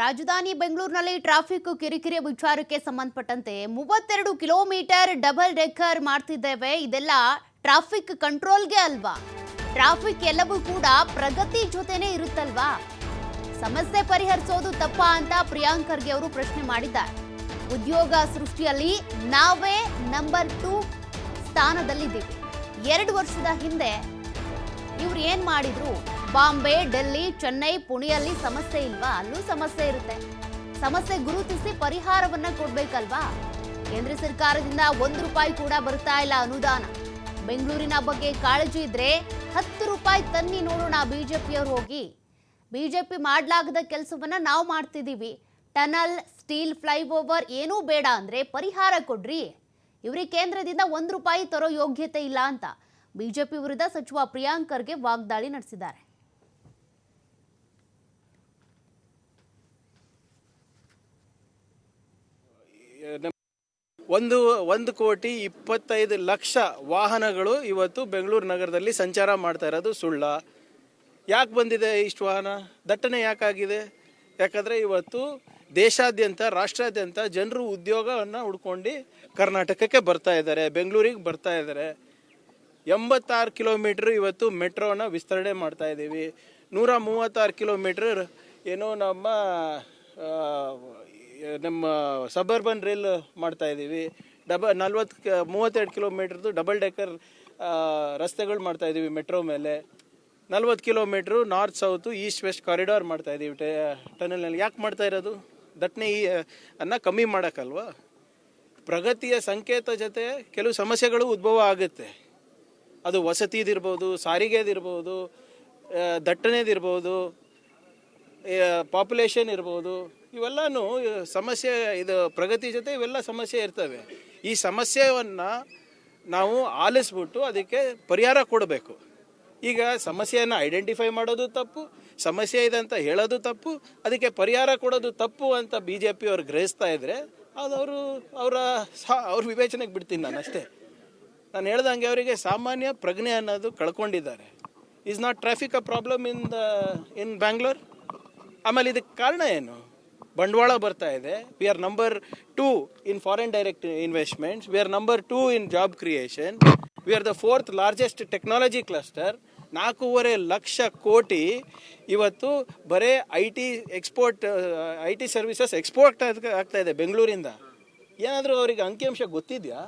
ರಾಜಧಾನಿ ಬೆಂಗಳೂರಿನಲ್ಲಿ ಟ್ರಾಫಿಕ್ ಕಿರಿಕಿರಿ ವಿಚಾರಕ್ಕೆ ಸಂಬಂಧಪಟ್ಟಂತೆ ಮೂವತ್ತೆರಡು ಕಿಲೋಮೀಟರ್ ಡಬಲ್ ಡೆಕ್ಕರ್ ಮಾಡ್ತಿದ್ದೇವೆ. ಇದೆಲ್ಲ ಟ್ರಾಫಿಕ್ ಕಂಟ್ರೋಲ್ಗೆ ಅಲ್ವಾ? ಟ್ರಾಫಿಕ್ ಎಲ್ಲವೂ ಕೂಡ ಪ್ರಗತಿ ಜೊತೆನೇ ಇರುತ್ತಲ್ವಾ? ಸಮಸ್ಯೆ ಪರಿಹರಿಸೋದು ತಪ್ಪಾ ಅಂತ ಪ್ರಿಯಾಂಕರ್ಗೆ ಅವರು ಪ್ರಶ್ನೆ ಮಾಡಿದ್ದಾರೆ. ಉದ್ಯೋಗ ಸೃಷ್ಟಿಯಲ್ಲಿ ನಾವೇ ನಂಬರ್ ಟೂ ಸ್ಥಾನದಲ್ಲಿದ್ದೀವಿ. ಎರಡು ವರ್ಷದ ಹಿಂದೆ ಇವ್ರು ಏನ್ ಮಾಡಿದ್ರು? ಬಾಂಬೆ, ಡೆಲ್ಲಿ, ಚೆನ್ನೈ, ಪುಣೆಯಲ್ಲಿ ಸಮಸ್ಯೆ ಇಲ್ವಾ? ಅಲ್ಲೂ ಸಮಸ್ಯೆ ಇರುತ್ತೆ. ಸಮಸ್ಯೆ ಗುರುತಿಸಿ ಪರಿಹಾರವನ್ನ ಕೊಡ್ಬೇಕಲ್ವಾ? ಕೇಂದ್ರ ಸರ್ಕಾರದಿಂದ ಒಂದು ರೂಪಾಯಿ ಕೂಡ ಬರ್ತಾ ಇಲ್ಲ ಅನುದಾನ. ಬೆಂಗಳೂರಿನ ಬಗ್ಗೆ ಕಾಳಜಿ ಇದ್ರೆ ಹತ್ತು ರೂಪಾಯಿ ತನ್ನಿ ನೋಡೋಣ ಬಿಜೆಪಿಯವ್ರು ಹೋಗಿ. ಬಿಜೆಪಿ ಮಾಡಲಾಗದ ಕೆಲಸವನ್ನ ನಾವು ಮಾಡ್ತಿದ್ದೀವಿ ಟನಲ್, ಸ್ಟೀಲ್ ಫ್ಲೈಓವರ್ ಏನೂ ಬೇಡ ಅಂದ್ರೆ ಪರಿಹಾರ ಕೊಡ್ರಿ. ಇವರಿಗೆ ಕೇಂದ್ರದಿಂದ ಒಂದು ರೂಪಾಯಿ ತರೋ ಯೋಗ್ಯತೆ ಇಲ್ಲ ಅಂತ ಬಿಜೆಪಿ ವಿರುದ್ಧ ಸಚಿವ ಪ್ರಿಯಾಂಕರ್ಗೆ ವಾಗ್ದಾಳಿ ನಡೆಸಿದ್ದಾರೆ. ಒಂದು ಒಂದು ಕೋಟಿ ಇಪ್ಪತ್ತೈದು ಲಕ್ಷ ವಾಹನಗಳು ಇವತ್ತು ಬೆಂಗಳೂರು ನಗರದಲ್ಲಿ ಸಂಚಾರ ಮಾಡ್ತಾ ಇರೋದು ಸುಳ್ಳ. ಯಾಕೆ ಬಂದಿದೆ ಇಷ್ಟು ವಾಹನ? ದಟ್ಟಣೆ ಯಾಕಾಗಿದೆ? ಯಾಕಂದರೆ ಇವತ್ತು ದೇಶಾದ್ಯಂತ, ರಾಷ್ಟ್ರಾದ್ಯಂತ ಜನರು ಉದ್ಯೋಗವನ್ನು ಹುಡ್ಕೊಂಡು ಕರ್ನಾಟಕಕ್ಕೆ ಬರ್ತಾ ಇದ್ದಾರೆ, ಬೆಂಗಳೂರಿಗೆ ಬರ್ತಾ ಇದ್ದಾರೆ. ಎಂಬತ್ತಾರು ಕಿಲೋಮೀಟ್ರ್ ಇವತ್ತು ಮೆಟ್ರೋನ ವಿಸ್ತರಣೆ ಮಾಡ್ತಾ ಇದ್ದೀವಿ. ನೂರ ಮೂವತ್ತಾರು ಕಿಲೋಮೀಟ್ರ್ ಏನೋ ನಮ್ಮ ನಮ್ಮ ಸಬರ್ಬನ್ ರೈಲ್ ಮಾಡ್ತಾ ಇದ್ದೀವಿ. ಡಬ ನಲ್ವತ್ತು ಮೂವತ್ತೆರಡು ಕಿಲೋಮೀಟ್ರದ್ದು ಡಬಲ್ ಡೆಕ್ಕರ್ ರಸ್ತೆಗಳು ಮಾಡ್ತಾ ಇದ್ದೀವಿ ಮೆಟ್ರೋ ಮೇಲೆ. ನಲ್ವತ್ತು kilometre north south east west corridor ಮಾಡ್ತಾ ಇದ್ದೀವಿ ಟನಲ್ನಲ್ಲಿ ಯಾಕೆ ಮಾಡ್ತಾ ಇರೋದು? ದಟ್ಟಣೆ ಈ ಅನ್ನ ಕಮ್ಮಿ ಮಾಡೋಕ್ಕಲ್ವಾ ಪ್ರಗತಿಯ ಸಂಕೇತ ಜೊತೆ ಕೆಲವು ಸಮಸ್ಯೆಗಳು ಉದ್ಭವ ಆಗುತ್ತೆ. ಅದು ವಸತಿದಿರ್ಬೋದು, ಸಾರಿಗೆದಿರ್ಬೋದು ದಟ್ಟಣೆದಿರ್ಬೋದು ಪಾಪ್ಯುಲೇಷನ್ ಇರ್ಬೋದು, ಇವೆಲ್ಲನೂ ಸಮಸ್ಯೆ, ಇದು ಪ್ರಗತಿ ಜೊತೆ ಇವೆಲ್ಲ ಸಮಸ್ಯೆ ಇರ್ತವೆ. ಈ ಸಮಸ್ಯೆಯನ್ನು ನಾವು ಆಲಿಸ್ಬಿಟ್ಟು ಅದಕ್ಕೆ ಪರಿಹಾರ ಕೊಡಬೇಕು. ಈಗ ಸಮಸ್ಯೆಯನ್ನು ಐಡೆಂಟಿಫೈ ಮಾಡೋದು ತಪ್ಪು, ಸಮಸ್ಯೆ ಇದೆ ಅಂತ ಹೇಳೋದು ತಪ್ಪು, ಅದಕ್ಕೆ ಪರಿಹಾರ ಕೊಡೋದು ತಪ್ಪು ಅಂತ ಬಿ ಜೆ ಪಿ ಅವ್ರು ಗ್ರಹಿಸ್ತಾ ಇದ್ದರೆ ಅದು ಅವರು, ಅವರ ಅವ್ರ ವಿವೇಚನೆಗೆ ಬಿಡ್ತೀನಿ ನಾನು ಅಷ್ಟೇ. ನಾನು ಹೇಳ್ದಂಗೆ ಅವರಿಗೆ ಸಾಮಾನ್ಯ ಪ್ರಜ್ಞೆ ಅನ್ನೋದು ಕಳ್ಕೊಂಡಿದ್ದಾರೆ. Is not traffic a problem in the in Bangalore ಆಮೇಲೆ ಇದಕ್ಕೆ ಕಾರಣ ಏನು? ಬಂಡವಾಳ ಬರ್ತಾ ಇದೆ. We are number two in foreign direct investments we are number two in job creation we are the fourth largest technology cluster ನಾಲ್ಕೂವರೆ ಲಕ್ಷ ಕೋಟಿ ಇವತ್ತು ಬರೇ I T export I T services export ಆಗ್ತಾ ಇದೆ ಬೆಂಗಳೂರಿಂದ. ಏನಾದರೂ ಅವರಿಗೆ ಅಂಕಿಅಂಶ ಗೊತ್ತಿದೆಯಾ?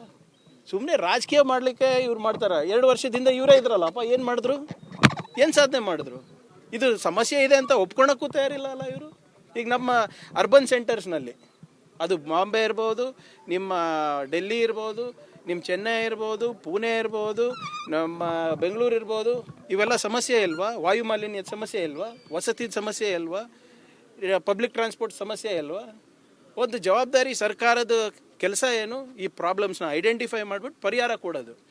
ಸುಮ್ಮನೆ ರಾಜಕೀಯ ಮಾಡಲಿಕ್ಕೆ ಇವ್ರು ಮಾಡ್ತಾರೆ? ಎರಡು ವರ್ಷದಿಂದ ಇವರೇ ಇದ್ರಲ್ಲಪ್ಪ, ಏನು ಮಾಡಿದ್ರು? ಏನು ಸಾಧನೆ ಮಾಡಿದ್ರು? ಇದು ಸಮಸ್ಯೆ ಇದೆ ಅಂತ ಒಪ್ಕೊಳಕ್ಕೂ ತಯಾರಿಲ್ಲ ಅಲ್ಲ ಇವರು? ಈಗ ನಮ್ಮ ಅರ್ಬನ್ ಸೆಂಟರ್ಸ್ನಲ್ಲಿ ಅದು ಬಾಂಬೆ ಇರ್ಬೋದು, ನಿಮ್ಮ ಡೆಲ್ಲಿ ಇರ್ಬೋದು, ನಿಮ್ಮ ಚೆನ್ನೈ ಇರ್ಬೋದು, ಪುಣೆ ಇರ್ಬೋದು, ನಮ್ಮ ಬೆಂಗಳೂರು ಇರ್ಬೋದು, ಇವೆಲ್ಲ ಸಮಸ್ಯೆ ಇಲ್ವಾ? ವಾಯು ಮಾಲಿನ್ಯದ ಸಮಸ್ಯೆ ಇಲ್ವಾ? ವಸತಿ ಸಮಸ್ಯೆ ಇಲ್ವಾ? ಪಬ್ಲಿಕ್ ಟ್ರಾನ್ಸ್ಪೋರ್ಟ್ ಸಮಸ್ಯೆ ಇಲ್ವಾ? ಒಂದು ಜವಾಬ್ದಾರಿ ಸರ್ಕಾರದ ಕೆಲಸ ಏನು? ಈ ಪ್ರಾಬ್ಲಮ್ಸ್ನ ಐಡೆಂಟಿಫೈ ಮಾಡಿಬಿಟ್ಟು ಪರಿಹಾರ ಕೊಡೋದು.